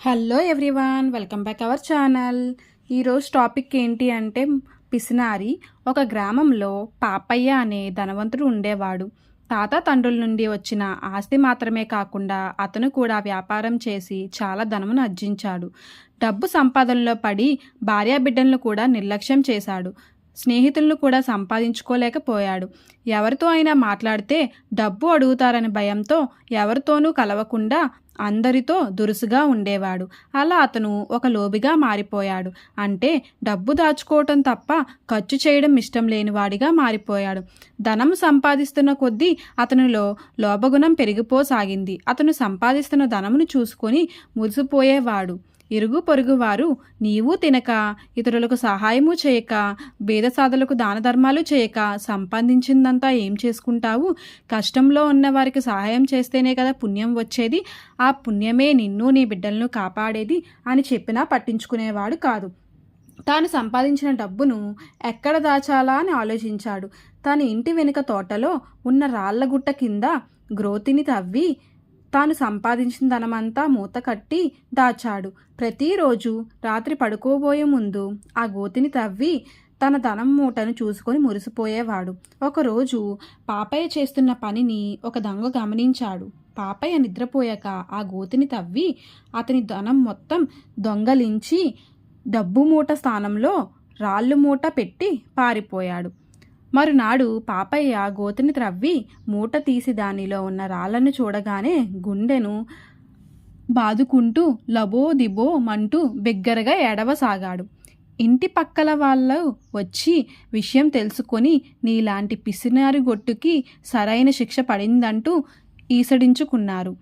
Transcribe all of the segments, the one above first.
Hello everyone welcome back our channel ఈరోజు topic ఏంటి అంటే పిసినారి ఒక గ్రామంలో పాపయ్య అనే ధనవంతుడు ఉండేవాడు. తాత తండ్రుల నుండి వచ్చిన ఆస్తి మాత్రమే కాకుండా అతను కూడా వ్యాపారం చేసి చాలా ధనమును ఆర్జించాడు డబ్బు సంపాదనలో పడి భార్యాబిడ్డలను కూడా నిర్లక్ష్యం చేశాడు. స్నేహితులను కూడా సంపాదించుకోలేకపోయాడు. ఎవరితో అయినా మాట్లాడితే డబ్బు అడుగుతారని భయంతో ఎవరితోనూ కలవకుండా అందరితో దురుసుగా ఉండేవాడు. అలా అతను ఒక లోబిగా మారిపోయాడు. అంటే డబ్బు దాచుకోవటం తప్ప ఖర్చు చేయడం ఇష్టం లేనివాడిగా మారిపోయాడు. ధనం సంపాదిస్తున్న కొద్దీ అతనిలో లోభగుణం పెరిగిపోసాగింది. అతను సంపాదిస్తున్న ధనమును చూసుకొని మురిసిపోయేవాడు. ఇరుగు పొరుగు వారు నీవు తినక ఇతరులకు సహాయము చేయక భేదసాధలకు దాన ధర్మాలు చేయక సంపాదించిందంతా ఏం చేసుకుంటావు? కష్టంలో ఉన్న వారికి సహాయం చేస్తేనే కదా పుణ్యం వచ్చేది. ఆ పుణ్యమే నిన్ను నీ బిడ్డలను కాపాడేది అని చెప్పినా పట్టించుకునేవాడు కాదు. తాను సంపాదించిన డబ్బును ఎక్కడ దాచాలా అని ఆలోచించాడు. తన ఇంటి వెనుక తోటలో ఉన్న రాళ్ళగుట్ట కింద గ్రోతిని తవ్వి తాను సంపాదించిన ధనమంతా మూత కట్టి దాచాడు. ప్రతిరోజు రాత్రి పడుకోబోయే ముందు ఆ గోతిని తవ్వి తన ధనం మూటను చూసుకొని మురిసిపోయేవాడు. ఒకరోజు పాపయ్య చేస్తున్న పనిని ఒక దొంగ గమనించాడు. పాపయ్య నిద్రపోయాక ఆ గోతిని తవ్వి అతని ధనం మొత్తం దొంగలించి డబ్బు మూట స్థానంలో రాళ్ళు మూట పెట్టి పారిపోయాడు. మరునాడు పాపయ్య గోతిని త్రవ్వి మూట తీసి దానిలో ఉన్న రాళ్ళను చూడగానే గుండెను బాదుకుంటూ లబో దిబో మంటూ బిగ్గరగా ఎడవసాగాడు ఇంటి పక్కల వాళ్ళు వచ్చి విషయం తెలుసుకొని నీలాంటి పిసినారి గొట్టుకి సరైన శిక్ష పడిందంటూ ఈసడించుకున్నారు.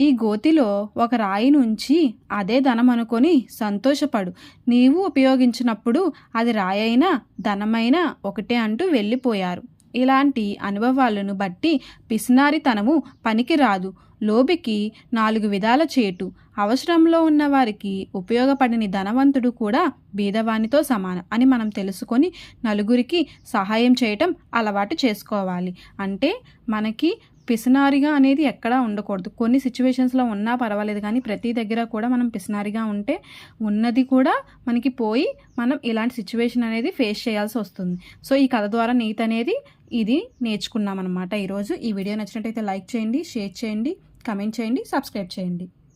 ఈ గోతిలో ఒక రాయి నుంచి అదే ధనం అనుకొని సంతోషపడు. నీవు ఉపయోగించినప్పుడు అది రాయైనా ధనమైనా ఒకటే అంటూ వెళ్ళిపోయారు. ఇలాంటి అనుభవాలను బట్టి పిసినారితనము పనికిరాదు. లోబికి నాలుగు విధాల చేటు. అవసరంలో ఉన్న వారికి ఉపయోగపడని ధనవంతుడు కూడా బీదవానితో సమానం అని మనం తెలుసుకొని నలుగురికి సహాయం చేయటం అలవాటు చేసుకోవాలి. అంటే మనకి పిసినారిగా అనేది ఎక్కడా ఉండకూడదు. కొన్ని సిచ్యువేషన్స్లో ఉన్నా పర్వాలేదు కానీ ప్రతి దగ్గర కూడా మనం పిసినారిగా ఉంటే ఉన్నది కూడా మనకి పోయి మనం ఇలాంటి సిచ్యువేషన్ అనేది ఫేస్ చేయాల్సి వస్తుంది. సో ఈ కథ ద్వారా నీతి అనేది ఇది నేర్చుకున్నాం అనమాట ఈరోజు. ఈ వీడియో నచ్చినట్టయితే లైక్ చేయండి షేర్ చేయండి కమెంట్ చేయండి సబ్స్క్రైబ్ చేయండి.